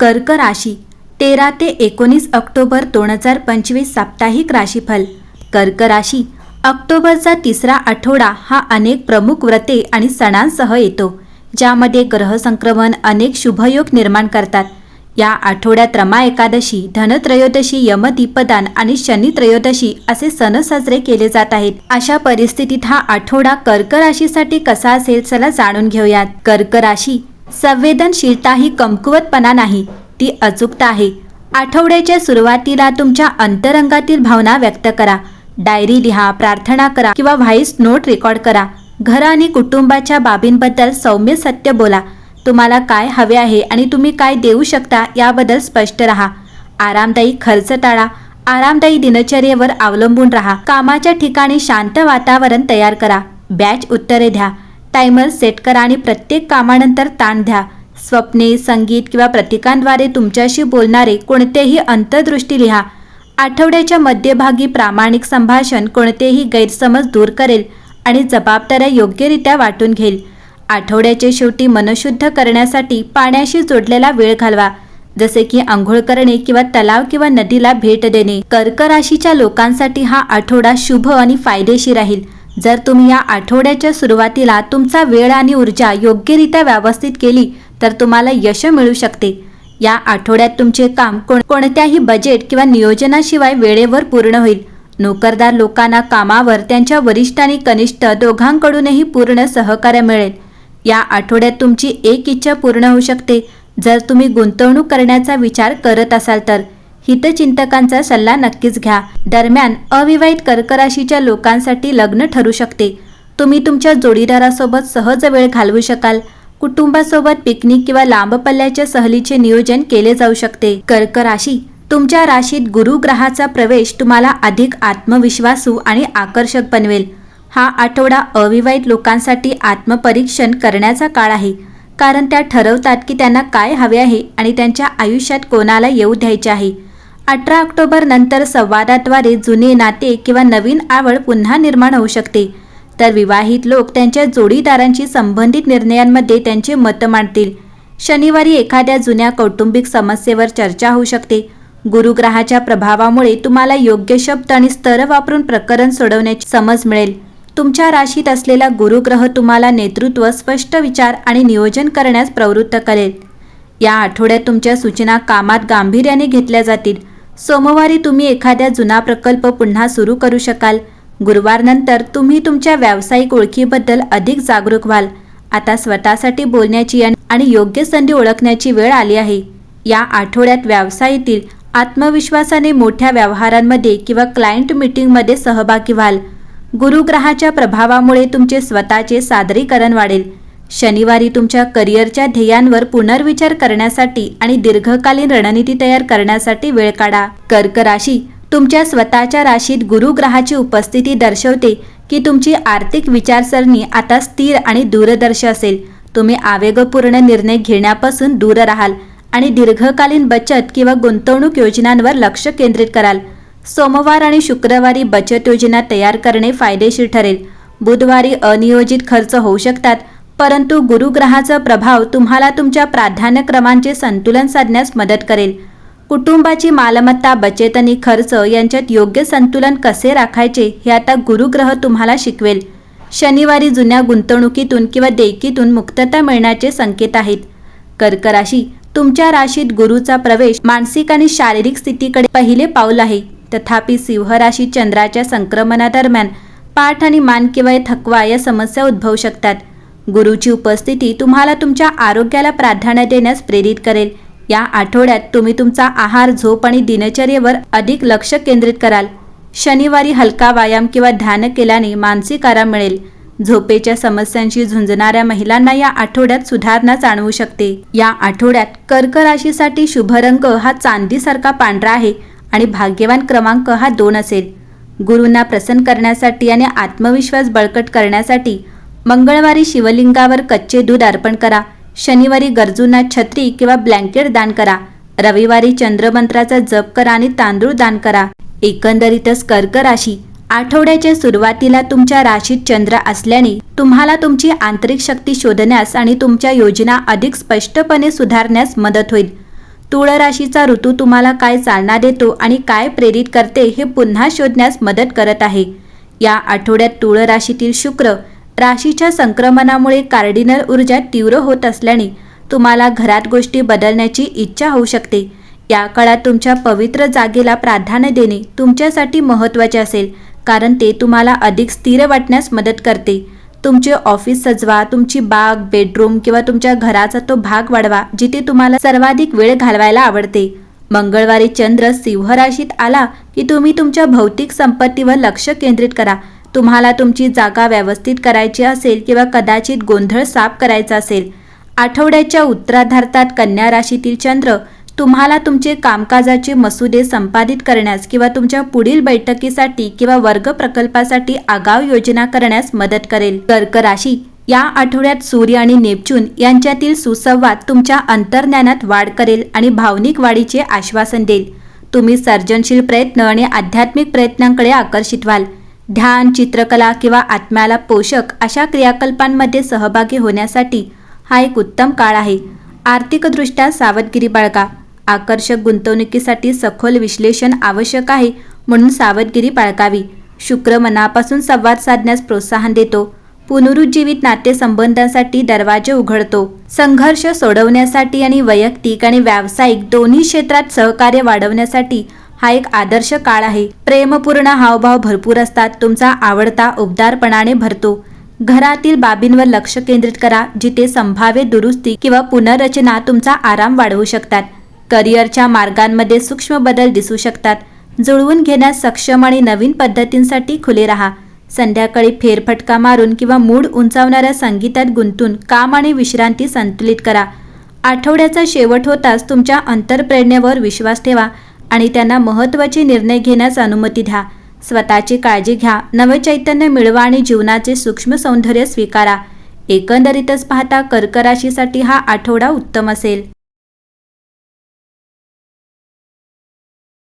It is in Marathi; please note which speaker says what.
Speaker 1: कर्क राशी तेरा ते एकोणीस ऑक्टोबर दोन हजार पंचवीस साप्ताहिक राशीफल. कर्क राशी ऑक्टोबरचा तिसरा आठवडा हा अनेक प्रमुख व्रते आणि सणांसह येतो ज्यामध्ये ग्रहसंक्रमण अनेक शुभयोग निर्माण करतात. या आठवड्यात रमा एकादशी धनत्रयोदशी यमदीपदान आणि शनी त्रयोदशी असे सण साजरे केले जात आहेत. अशा परिस्थितीत हा आठवडा कर्क राशीसाठी कसा असेल चला जाणून घेऊयात. कर्क राशी संवेदनशीलता ही कमकुवतपणा नाही. ती अचूकता आहे. आठवड्याच्या सुरुवातीला तुमच्या अंतरंगातील भावना व्यक्त करा. डायरी लिहा प्रार्थना करा किंवा व्हॉइस नोट रेकॉर्ड करा. घर आणि कुटुंबाच्या बाबींबद्दल सौम्य सत्य बोला. तुम्हाला काय हवे आहे आणि तुम्ही काय देऊ शकता याबद्दल स्पष्ट राहा. आरामदायी खर्च टाळा. आरामदायी दिनचर्येवर अवलंबून राहा. कामाच्या ठिकाणी शांत वातावरण तयार करा. बॅच उत्तरे द्या. टायमर सेट करा आणि प्रत्येक कामानंतर ताण द्या. स्वप्ने संगीत किंवा प्रतीकांद्वारे तुमच्याशी बोलणारे कोणतेही अंतर्दृष्टी लिहा. आठवड्याच्या मध्यभागी प्रामाणिक संभाषण कोणतेही गैरसमज दूर करेल आणि जबाबदाऱ्या योग्यरित्या वाटून घेईल. आठवड्याच्या शेवटी मनशुद्ध करण्यासाठी पाण्याशी जोडलेला वेळ घालवा. जसे की आंघोळ करणे किंवा तलाव किंवा नदीला भेट देणे. कर्क राशीच्या लोकांसाठी हा आठवडा शुभ आणि फायदेशीर राहील. जर तुम्ही या आठवड्याच्या सुरुवातीला तुमचा वेळ आणि ऊर्जा योग्यरित्या व्यवस्थित केली तर तुम्हाला यश मिळू शकते. या आठवड्यात तुमचे काम कोण कोणत्याही बजेट किंवा नियोजनाशिवाय वेळेवर पूर्ण होईल. नोकरदार लोकांना कामावर त्यांच्या वरिष्ठ आणि कनिष्ठ दोघांकडूनही पूर्ण सहकार्य मिळेल. या आठवड्यात तुमची एक इच्छा पूर्ण होऊ शकते. जर तुम्ही गुंतवणूक करण्याचा विचार करत असाल तर हितचिंतकांचा सल्ला नक्कीच घ्या. दरम्यान अविवाहित कर्क राशीच्या लोकांसाठी लग्न ठरू शकते. तुम्ही तुमच्या जोडीदारासोबत सहज वेळ घालवू शकाल. कुटुंबासोबत पिकनिक किंवा लांब पल्ल्याच्या सहलीचे नियोजन केले जाऊ शकते. कर्क राशी तुमच्या राशीत गुरु ग्रहाचा प्रवेश तुम्हाला अधिक आत्मविश्वासू आणि आकर्षक बनवेल. हा आठवडा अविवाहित लोकांसाठी आत्मपरीक्षण करण्याचा काळ आहे. कारण त्या ठरवतात की त्यांना काय हवे आहे आणि त्यांच्या आयुष्यात कोणाला येऊ द्यायचे आहे. अठरा ऑक्टोबर नंतर संवादाद्वारे जुने नाते किंवा नवीन आवड पुन्हा निर्माण होऊ शकते. तर विवाहित लोक त्यांच्या जोडीदारांशी संबंधित निर्णयांमध्ये त्यांचे मत मांडतील. शनिवारी एखाद्या जुन्या कौटुंबिक समस्येवर चर्चा होऊ शकते. गुरुग्रहाच्या प्रभावामुळे तुम्हाला योग्य शब्द आणि स्तर वापरून प्रकरण सोडवण्याची समज मिळेल. तुमच्या राशीत असलेला गुरुग्रह तुम्हाला नेतृत्व स्पष्ट विचार आणि नियोजन करण्यास प्रवृत्त करेल. या आठवड्यात तुमच्या सूचना कामात गांभीर्याने घेतल्या जातील. सोमवारी तुम्ही एखाद्या जुना प्रकल्प पुन्हा सुरू करू शकाल. गुरुवारनंतर तुम्ही तुमच्या व्यावसायिक ओळखीबद्दल अधिक जागरूक व्हाल. आता स्वतःसाठी बोलण्याची आणि- योग्य संधी ओळखण्याची वेळ आली आहे. या आठवड्यात व्यवसायातील आत्मविश्वासाने मोठ्या व्यवहारांमध्ये किंवा क्लायंट मीटिंगमध्ये सहभागी व्हाल. गुरुग्रहाच्या प्रभावामुळे तुमचे स्वतःचे सादरीकरण वाढेल. शनिवारी तुमच्या करिअरच्या ध्येयांवर पुनर्विचार करण्यासाठी आणि दीर्घकालीन रणनीती तयार करण्यासाठी वेळ काढा. कर्क राशी तुमच्या स्वतःच्या राशीत गुरुग्रहाची उपस्थिती दर्शवते की तुमची आर्थिक विचारसरणी आता स्थिर आणि दूरदर्शी असेल. तुम्ही आवेगपूर्ण निर्णय घेण्यापासून दूर राहाल आणि दीर्घकालीन बचत किंवा गुंतवणूक योजनांवर लक्ष केंद्रित कराल. सोमवार आणि शुक्रवारी बचत योजना तयार करणे फायदेशीर ठरेल. बुधवारी अनियोजित खर्च होऊ शकतात. परंतु गुरुग्रहाचा प्रभाव तुम्हाला तुमच्या प्राधान्यक्रमांचे संतुलन साधण्यास मदत करेल. कुटुंबाची मालमत्ता बचत आणि खर्च यांच्यात योग्य संतुलन कसे राखायचे हे आता गुरुग्रह तुम्हाला शिकवेल. शनिवारी जुन्या गुंतवणुकीतून किंवा देयकीतून मुक्तता मिळण्याचे संकेत आहेत. कर्क राशी तुमच्या राशीत गुरुचा प्रवेश मानसिक आणि शारीरिक स्थितीकडे पहिले पाऊल आहे. तथापि सिंह राशी चंद्राच्या संक्रमणादरम्यान पाठ आणि मान किंवा थकवा या समस्या उद्भवू शकतात. गुरुची उपस्थिती तुम्हाला तुमच्या आरोग्याला प्राधान्य देण्यास प्रेरित करेल. या आठवड्यात तुम्ही तुमचा आहार झोप आणि दिनचर्येवर अधिक लक्ष केंद्रित कराल. शनिवारी हलका व्यायाम किंवा ध्यान केल्याने मानसिक आराम मिळेल. झोपेच्या समस्यांशी झुंजणाऱ्या महिलांना या आठवड्यात सुधारणा जाणवू शकते. या आठवड्यात कर्क राशीसाठी शुभ रंग हा चांदीसारखा पांढरा आहे आणि भाग्यवान क्रमांक हा दोन असेल. गुरूंना प्रसन्न करण्यासाठी आणि आत्मविश्वास बळकट करण्यासाठी मंगळवारी शिवलिंगावर कच्चे दूध अर्पण करा. शनिवारी गरजूंना छत्री किंवा ब्लँकेट दान करा. रविवारी चंद्रमंत्राचा जप करा आणि तांदूळ दान करा. एकंदरीतच कर्क राशी. आठवड्याच्या सुरुवातीला तुमच्या राशीत चंद्र असल्याने तुम्हाला तुमची आंतरिक शक्ती शोधण्यास आणि तुमच्या योजना अधिक स्पष्टपणे सुधारण्यास मदत होईल. तुळ राशीचा ऋतू तुम्हाला काय चालना देतो आणि काय प्रेरित करते हे पुन्हा शोधण्यास मदत करत आहे. या आठवड्यात तुळ राशीतील शुक्र राशीच्या संक्रमणामुळे कार्डिनल ऊर्जा तीव्र होत असल्याने तुम्हाला घरात गोष्टी बदलण्याची इच्छा होऊ शकते. या काळात तुमच्या पवित्र जागेला प्राधान्य देणे तुमच्यासाठी महत्त्वाचे असेल कारण ते तुम्हाला अधिक स्थिर वाटण्यास मदत करते. तुमचे ऑफिस सजवा तुमची बाग बेडरूम किंवा तुमच्या घराचा तो भाग वाढवा जिथे तुम्हाला सर्वाधिक वेळ घालवायला आवडते. मंगळवारी चंद्र सिंह राशीत आला की तुम्ही तुमच्या भौतिक संपत्तीवर लक्ष केंद्रित करा. तुम्हाला तुमची जागा व्यवस्थित करायची असेल किंवा कदाचित गोंधळ साफ करायचा असेल आठवड्याच्या उत्तराधार्तात कन्या राशीतील चंद्र तुम्हाला तुमचे कामकाजाचे मसुदे संपादित करण्यास किंवा तुमच्या पुढील बैठकीसाठी किंवा वर्ग प्रकल्पासाठी आगाव योजना करण्यास मदत करेल. कर्क राशी या आठवड्यात सूर्य आणि नेपच्यून यांच्यातील सुसंवाद तुमच्या अंतर्ज्ञानात वाढ करेल आणि भावनिक वाढीचे आश्वासन देईल. तुम्ही सर्जनशील प्रयत्न आणि आध्यात्मिक प्रयत्नांकडे आकर्षित व्हाल. ध्यान चित्रकला किंवा आत्म्याला पोषक अशा क्रियाकल्पांमध्ये सहभागी होण्यासाठी हा एक उत्तम काळ आहे. आर्थिकदृष्ट्या सावधगिरी बाळगा. आकर्षक गुंतवणुकीसाठी सखोल विश्लेषण आवश्यक आहे म्हणून सावधगिरी बाळगावी. शुक्र मनापासून संवाद साधण्यास प्रोत्साहन देतो. पुनरुज्जीवित नातेसंबंधांसाठी दरवाजे उघडतो. संघर्ष सोडवण्यासाठी आणि वैयक्तिक आणि व्यावसायिक दोन्ही क्षेत्रात सहकार्य वाढवण्यासाठी हा एक आदर्श काळ आहे. प्रेमपूर्ण हावभाव भरपूर असतात. तुमचा आवडता उबदारपणाने भरतो. घरातील बाबींवर लक्ष केंद्रित करा जिथे संभाव्य दुरुस्ती किंवा पुनर्रचना तुमचा आराम वाढवू शकतात. करिअरच्या मार्गांमध्ये सूक्ष्म बदल दिसू शकतात. जुळवून घेण्यास सक्षम आणि नवीन पद्धतींसाठी खुले राहा. संध्याकाळी फेरफटका मारून किंवा मूड उंचावणाऱ्या संगीतात गुंतून काम आणि विश्रांती संतुलित करा. आठवड्याचा शेवट होताच तुमच्या अंतरप्रेरणेवर विश्वास ठेवा. आणि त्यांना महत्त्वाचे निर्णय घेण्यास अनुमती द्या. स्वतःची काळजी घ्या. नवचैतन्य मिळवा आणि जीवनाचे सूक्ष्म सौंदर्य स्वीकारा. एकंदरीतच पाहता कर्क राशीसाठी हा आठवडा उत्तम असेल.